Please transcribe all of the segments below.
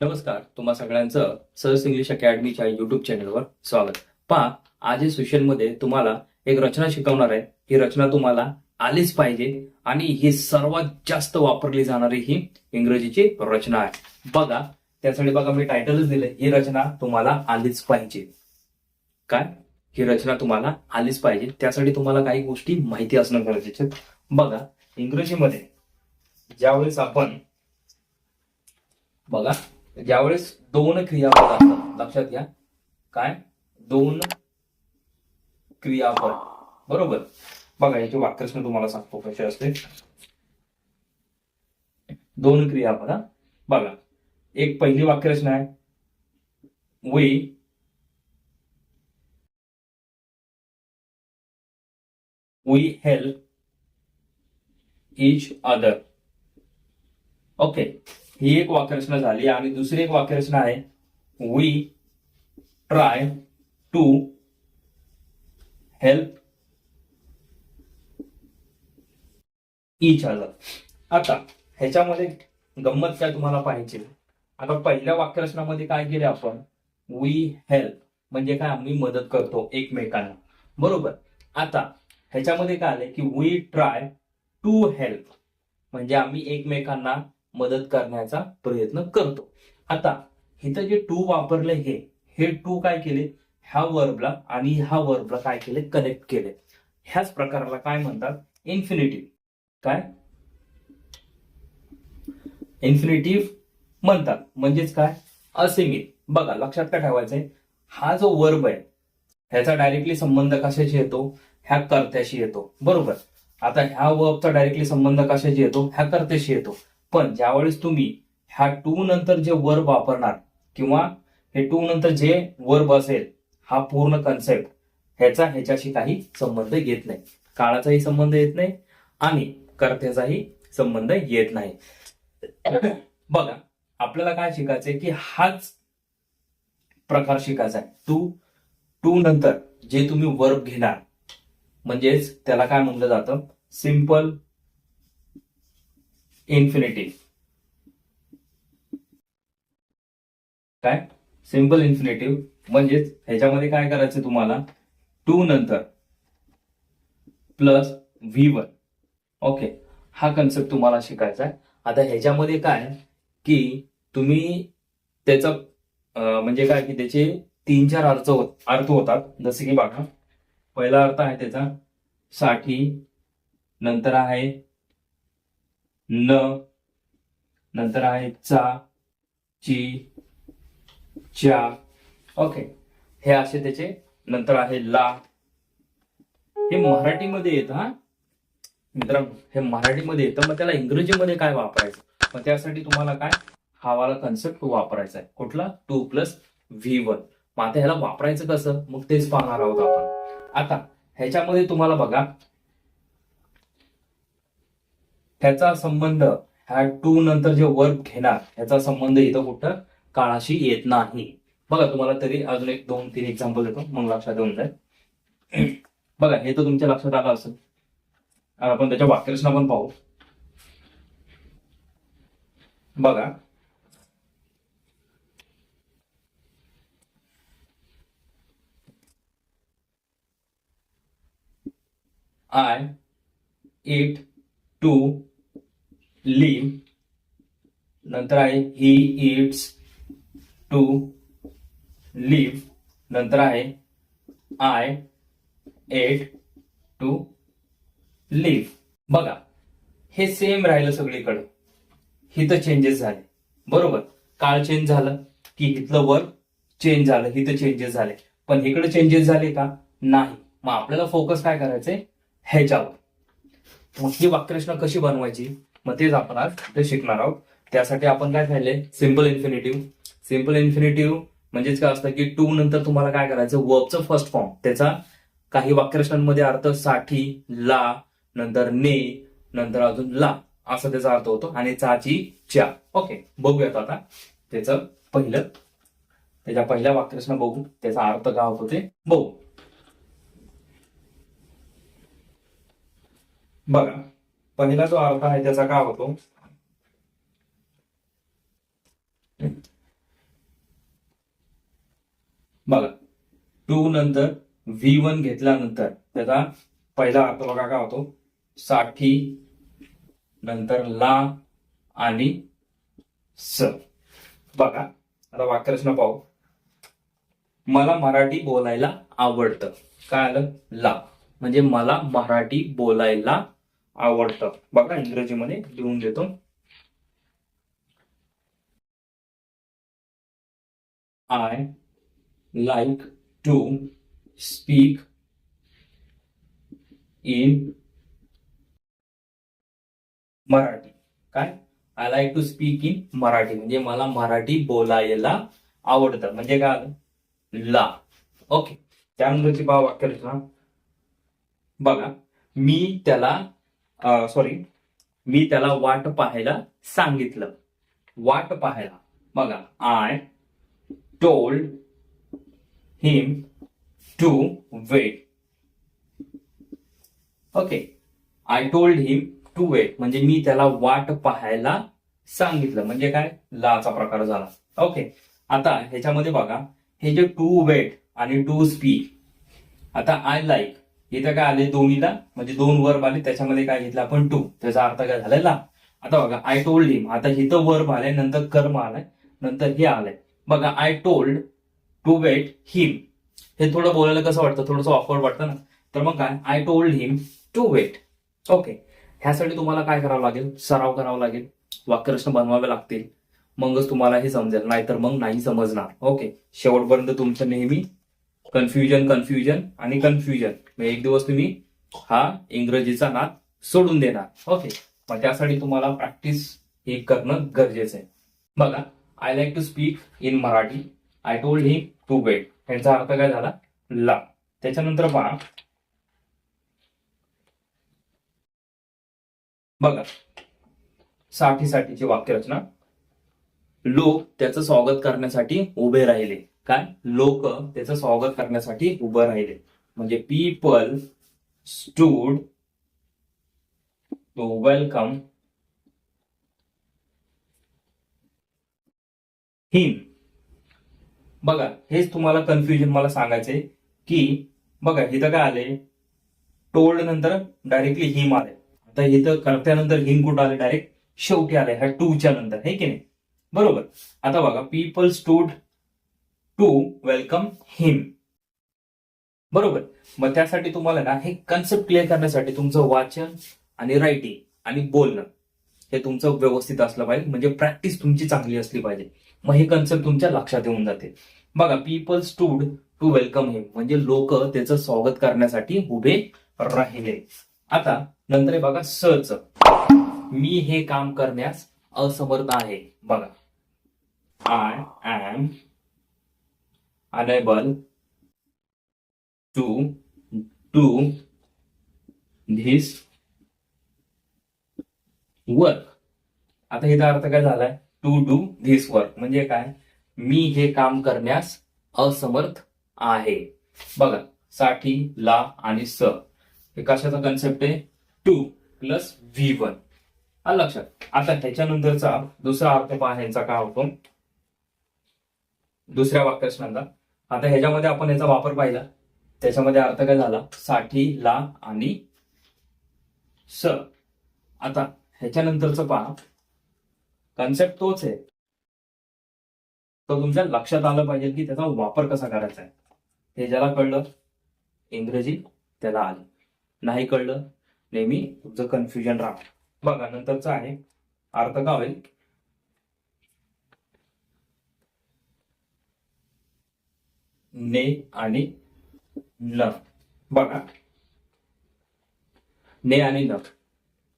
नमस्कार तुम्हा सगळ्यांचं सहज इंग्लिश अकॅडमीच्या युट्यूब चॅनलवर स्वागत. पहा आज या सेशनमध्ये तुम्हाला एक रचना शिकवणार आहे. ही रचना तुम्हाला आलीच पाहिजे आणि ही सर्वात जास्त वापरली जाणारी ही इंग्रजीची रचना आहे. बघा त्यासाठी बघा मी टायटलच दिले ही रचना तुम्हाला आलीच पाहिजे. काय? ही रचना तुम्हाला आलीच पाहिजे. त्यासाठी तुम्हाला काही गोष्टी माहिती असणं गरजेचे आहे. बघा इंग्रजीमध्ये ज्यावेळेस आपण बघा ज्यावेळेस दोन क्रियापद असतात लक्षात घ्या. काय? दोन क्रियापद. बरोबर? बघा याची वाक्यरचना तुम्हाला सांगतो कशी असते. दोन क्रियापद बघा एक पहिली वाक्यरचना आहे. We we help each other. Okay. ही एक वाक्यरचना झाली आणि दुसरी एक वाक्यरचना आहे we try to help each other आता ह्याच्यामध्ये गंमत काय तुम्हाला पाहिजे आता पहिल्या वाक्यरचनामध्ये काय केले आपण? वी हेल्प म्हणजे काय? आम्ही मदत करतो एकमेकांना. बरोबर? आता ह्याच्यामध्ये काय आले की वी ट्राय टू हेल्प म्हणजे आम्ही एकमेकांना मदत करण्याचा प्रयत्न करतो. आता इथं जे टू वापरले हे हे टू काय केले? ह्या वर्बला आणि ह्या वर्बला काय केले? कनेक्ट केले. ह्याच प्रकाराला काय म्हणतात? इन्फिनिटिव्ह काय? इन्फिनिटिव्ह म्हणतात. म्हणजेच काय? असीमित. बघा लक्षात काय ठेवायचंय? हा जो वर्ब आहे ह्याचा डायरेक्टली संबंध कशाशी येतो? ह्या कर्त्याशी येतो. बरोबर? आता ह्या वर्बचा डायरेक्टली संबंध कशाशी येतो? ह्या कर्त्याशी येतो. पण ज्यावेळेस तुम्ही ह्या टू नंतर जे वर्ब वापरणार किंवा हे टू नंतर जे वर्ब असेल हा पूर्ण कन्सेप्ट ह्याचा ह्याच्याशी काही संबंध येत नाही. काळाचाही संबंध येत नाही आणि कर्त्याचाही संबंध येत नाही. बघा आपल्याला काय शिकायचंय की हाच प्रकार शिकायचा आहे. टू टू नंतर जे तुम्ही वर्ब घेणार म्हणजेच त्याला काय म्हणलं जातं? Simple infinity. काय? सिंपल इन्फिनेटिव्ह म्हणजेच ह्याच्यामध्ये काय करायचं तुम्हाला? टू नंतर. Plus V one. ओके. हा कन्सेप्ट तुम्हाला शिकायचा आहे. आता ह्याच्यामध्ये काय? की तुम्ही त्याचा म्हणजे काय की त्याचे तीन चार अर्थ होत अर्थ होतात. जसे की बघा पहिला अर्थ आहे त्याचा साठी नंतर आहे न नंतर आहे चा ची च्या. ओके. हे असे त्याचे नंतर आहे ला. हे मराठीमध्ये येतं हा? मित्रांनो हे मराठीमध्ये येतं मग त्याला इंग्रजीमध्ये काय वापरायचं? मग त्यासाठी तुम्हाला काय? हा वाला कन्सेप्ट वापरायचा आहे. कुठला? To plus V one. मग आता ह्याला वापरायचं कसं? मग तेच पाहणार आहोत आपण. आता ह्याच्यामध्ये तुम्हाला बघा ह्याचा संबंध ह्या टू नंतर जे वर्क घेणार ह्याचा संबंध इथं कुठं काळाशी येत नाही. बघा तुम्हाला तरी अजून एक दोन तीन एक्झाम्पल देतो. मग लक्षात येऊन जाईल. बघा हे तर तुमच्या लक्षात आलं असेल. आपण त्याच्या वाक्यरचना पण पाहू. बघा. आय इट टू लिव्ह नंतर आहे ही इट्स टू लिव्ह नंतर आहे आय एट टू लिव्ह बघा हे सेम राहिलं सगळीकडे. हिथं चेंजेस झाले. बरोबर? काळ चेंज झालं की इथलं वर्क चेंज झालं हिथं चेंजेस झाले. पण इकडे चेंजेस झाले का? नाही. मग आपल्याला फोकस काय करायचंय? ह्याच्यावर. मग ही वाक्यरचना कशी बनवायची? मग तेच आपण आज ते शिकणार आहोत. त्यासाठी आपण काय पाहिलंय सिंपल इन्फिनिटिव्ह सिंपल इन्फिनिटिव्ह म्हणजेच काय असतं की टू नंतर तुम्हाला काय करायचं? वर्बचं फर्स्ट फॉर्म त्याचा काही वाक्यरचनांमध्ये अर्थसाठी ला नंतर ने नंतर अजून ला. असा त्याचा अर्थ होतो. आणि चाची च्या. ओके बघूयात आता. त्याचं पहिलं. त्याच्या पहिल्या वाक्यरचना बघू. त्याचा अर्थ काय होतो ते बघू. बघा. पहिला जो अर्थ आहे त्याचा काय होतो? बघा टू नंतर व्ही वन घेतल्यानंतर त्याचा पहिला अर्थ बघा काय होतो? साठी नंतर ला आणि स. बघा आता वाक्यरचना पाहू. मला मराठी बोलायला आवडतं. काय आलं? ला. म्हणजे मला मराठी बोलायला आवडतं. बघा इंग्रजीमध्ये लिहून देतो. I like to speak in Marathi. काय? I like to speak in Marathi. म्हणजे मला मराठी बोलायला आवडतं. म्हणजे काय आलं? ला. ओके त्यानंतरची भाव वाक्यरचना बघा मी त्याला सॉरी मी त्याला वाट पाहायला सांगितलं. वाट पाहायला. बघा I told him to wait okay I told him to wait म्हणजे मी त्याला वाट पाहायला सांगितलं. म्हणजे काय? लाचा प्रकार झाला. ओके आता ह्याच्यामध्ये बघा. हे जे टू वेट आणि टू स्पीक आता आय लाईक इथं काय आले दोन्हीला? म्हणजे दोन वर्ब आले त्याच्यामध्ये काय घेतलं आपण टू त्याचा अर्थ काय झालाय? ला. आता बघा आय टोल्ड हिम आता इथं वर्ब आलाय नंतर कर्म आलाय नंतर हे आलंय. बघा I told to wait him हे थोडं बोलायला कसं वाटतं? थोडंसं ऑफर वाटतं ना? तर मग काय? I told him to wait okay ह्यासाठी तुम्हाला काय करावं लागेल? सराव करावा लागेल. वाक्यरचना बनवावे लागतील. मगच तुम्हाला हे समजेल. नाहीतर मग नाही समजणार. ओके शेवटपर्यंत तुमचं नेहमी कन्फ्युजन कन्फ्युजन आणि कन्फ्युजन म्हणजे एक दिवस तुम्ही हा इंग्रजीचा नाद सोडून देणार. ओके मग त्यासाठी तुम्हाला प्रॅक्टिस हे करणं गरजेचं आहे. बघा I like to speak in Marathi I told him to wait यांचा अर्थ काय झाला? ला. त्याच्यानंतर पहा. बघा. साठी साठीची वाक्यरचना. लोक त्याचं स्वागत करण्यासाठी उभे राहिले. काय? लोक त्याचं स्वागत करण्यासाठी उभं राहिले. म्हणजे people stood to welcome him बघा हेच तुम्हाला कन्फ्युजन मला सांगायचंय की बघा इथं काय आले टोल्ड नंतर डायरेक्टली हिम आले आता इथं करत्यानंतर हिम कुठं आले डायरेक्ट शेवटी आले ह्या टूच्या नंतर. हे की नाही? बरोबर. आता बघा people stood to welcome him बरोबर. मग त्यासाठी तुम्हाला ना हे कन्सेप्ट क्लिअर करण्यासाठी तुमचं वाचन आणि रायटिंग आणि बोलणं हे तुमचं व्यवस्थित असलं पाहिजे. म्हणजे प्रॅक्टिस तुमची चांगली असली पाहिजे. मग हे कन्सेप्ट तुमच्या लक्षात येऊन जाते. बघा people stood to welcome him म्हणजे लोक त्याचं स्वागत करण्यासाठी उभे राहिले. आता नंतर बघा सच मी हे काम करण्यास असमर्थ आहे. बघा. I am unable to do this work आता हिचा अर्थ काय झालाय टू डू धिस वर्क म्हणजे काय मी हे काम करण्यास असमर्थ आहे बघा साठी ला आणि स. हे कशाचा कन्सेप्ट आहे? टू प्लस व्ही वन आलं लक्षात. आता ह्याच्यानंतरचा दुसरा अर्थ पहा ह्यांचा काय होतो? दुसऱ्या वाक्यरचनांचा आता ह्याच्यामध्ये आपण याचा वापर पाहिला. त्याच्यामध्ये अर्थ काय झाला? साठी ला आणि स. आता ह्याच्यानंतरचं पहा. कन्सेप्ट तोच आहे. तर तुमच्या लक्षात आलं पाहिजे की त्याचा वापर कसा करायचा आहे. हे ज्याला कळलं? इंग्रजी त्याला आलं. नाही कळलं नेहमी तुमचं कन्फ्युजन राहा बघा नंतरचं आहे. अर्थ का होईल? ने आणि न बघा. ने आणि न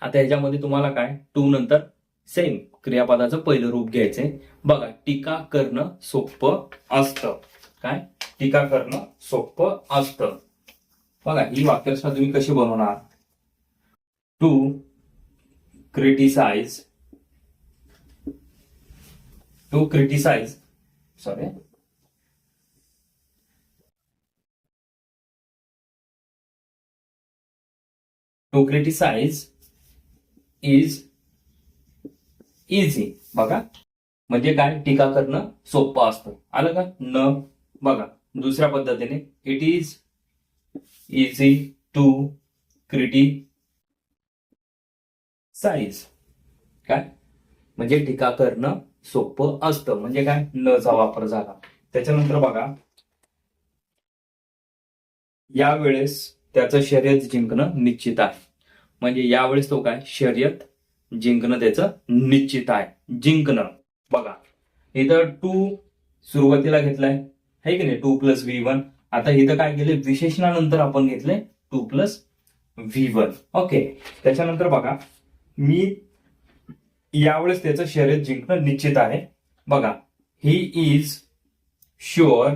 आता याच्यामध्ये तुम्हाला काय? टू नंतर सेम क्रियापदाचं पहिलं रूप घ्यायचंय. बघा टीका करणं सोपं असतं. काय? टीका करणं सोपं असतं. बघा ही वाक्यरचना तुम्ही कशी बनवणार? To criticise to criticise sorry to criticise is easy बघा. म्हणजे काय? टीका करणं सोपं असतं. आलं का? न. बघा. दुसऱ्या पद्धतीने. It is easy to criticise काय? म्हणजे टीका करणं सोपं असतं. म्हणजे काय? न चा वापर झाला. त्याच्यानंतर बघा. यावेळेस त्याचं शर्यत जिंकणं निश्चित आहे. म्हणजे यावेळेस तो काय? शर्यत जिंकणं त्याचं निश्चित आहे. जिंकणं. बघा. इथं टू सुरुवातीला घेतलाय. है की नाही? टू प्लस व्ही वन आता इथं काय केलंय? विशेषणानंतर आपण घेतलंय to plus V one okay त्याच्यानंतर बघा. मी यावेळेस त्याचं शर्यत जिंकणं निश्चित आहे. बघा. He is sure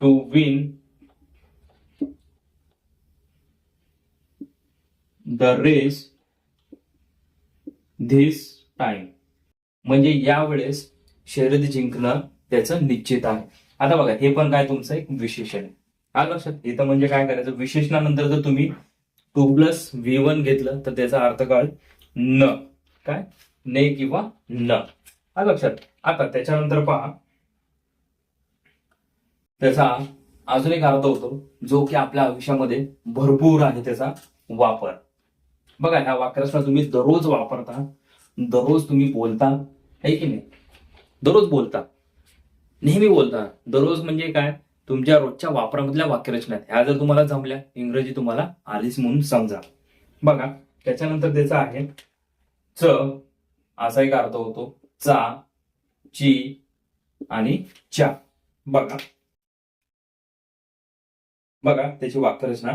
to win the race this time म्हणजे यावेळेस शर्यत जिंकणं त्याचं निश्चित आहे. आता बघा हे पण काय तुमचं एक विशेषण आहे. आलं लक्षात इथं म्हणजे काय करायचं? विशेषणानंतर जर तुम्ही टू प्लस व्ही वन घेतलं तर त्याचा अर्थ काळ न. काय? ने किंवा न. आलं लक्षात. आता त्याच्यानंतर पहा. त्याचा अजून एक अर्थ होतो जो की आपल्या आयुष्यामध्ये भरपूर आहे त्याचा वापर. बघा ह्या वाक्याला तुम्ही दररोज वापरता दररोज तुम्ही बोलता है की नाही? दररोज बोलता. नेहमी बोलता. दररोज म्हणजे काय? तुमच्या रोजच्या वापरामधल्या वाक्यरचना आहेत. ह्या जर तुम्हाला जमल्या इंग्रजी तुम्हाला आलीच म्हणून समजा. बघा त्याच्यानंतर त्याचा आहे च असा एक अर्थ होतो. चा ची आणि चा बघा. बघा त्याची वाक्यरचना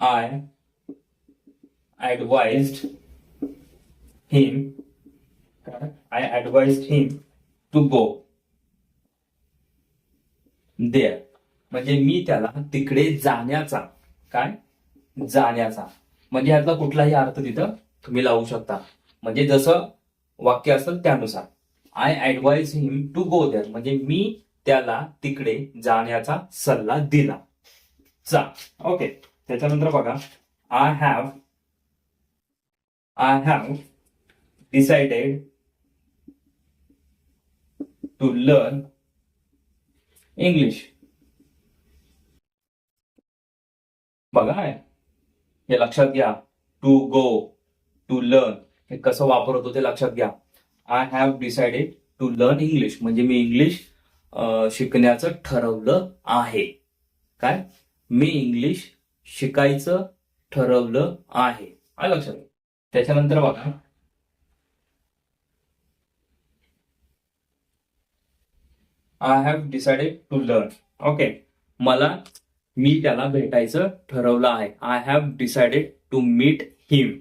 I advised him I advised him to go there. म्हणजे मी त्याला तिकडे जाण्याचा काय? जाण्याचा. म्हणजे यातला कुठलाही अर्थ तिथं तुम्ही लावू शकता. म्हणजे जसं वाक्य असेल त्यानुसार. I advise him to go there म्हणजे मी त्याला तिकडे जाण्याचा सल्ला दिला. चा ओके त्याच्यानंतर बघा I have I have decided to learn English बघा हे हे लक्षात घ्या. टू गो टू लर्न हे कसं वापर होतो ते लक्षात घ्या. I have decided to learn English म्हणजे मी इंग्लिश शिकण्याचं ठरवलं आहे. काय? मी इंग्लिश शिकायचं ठरवलं आहे. आलं लक्षात त्याच्यानंतर बघा. I have decided to learn okay मला मी त्याला भेटायचं ठरवलं आहे. I have decided to meet him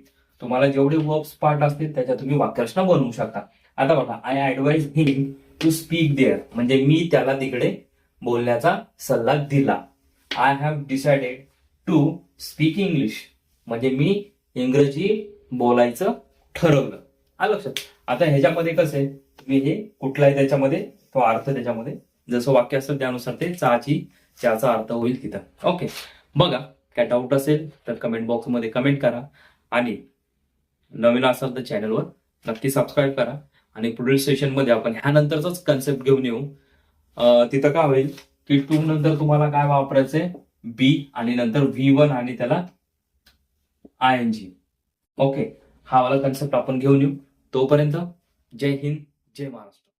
तुम्हाला जेवढे वर्ब्स पार्ट असतील त्याच्या तुम्ही वाक्यरचना बनवू शकता. आता बघा I advise him to speak there म्हणजे मी त्याला तिकडे बोलण्याचा सल्ला दिला. I have decided to speak English म्हणजे मी इंग्रजी बोलायचं ठरवलं. आलं लक्षात. आता ह्याच्यामध्ये कसं आहे? तुम्ही हे कुठलाही त्याच्यामध्ये तो अर्थ त्याच्यामध्ये जसं वाक्य असेल त्यानुसार ते चाची चहाचा अर्थ होईल तिथं. ओके बघा काय डाऊट असेल तर कमेंट बॉक्समध्ये कमेंट करा आणि नवीन असाल तर चॅनलवर नक्की सबस्क्राईब करा आणि पुढील सेशनमध्ये आपण ह्यानंतरचाच कन्सेप्ट घेऊन येऊ. तिथं काय होईल? की टू नंतर तुम्हाला काय वापरायचंय? बी आणि नंतर व्ही वन आणि त्याला आय एन जी ओके हा वाला कन्सेप्ट आपण घेऊन येऊ. तोपर्यंत जय हिंद जय महाराष्ट्र.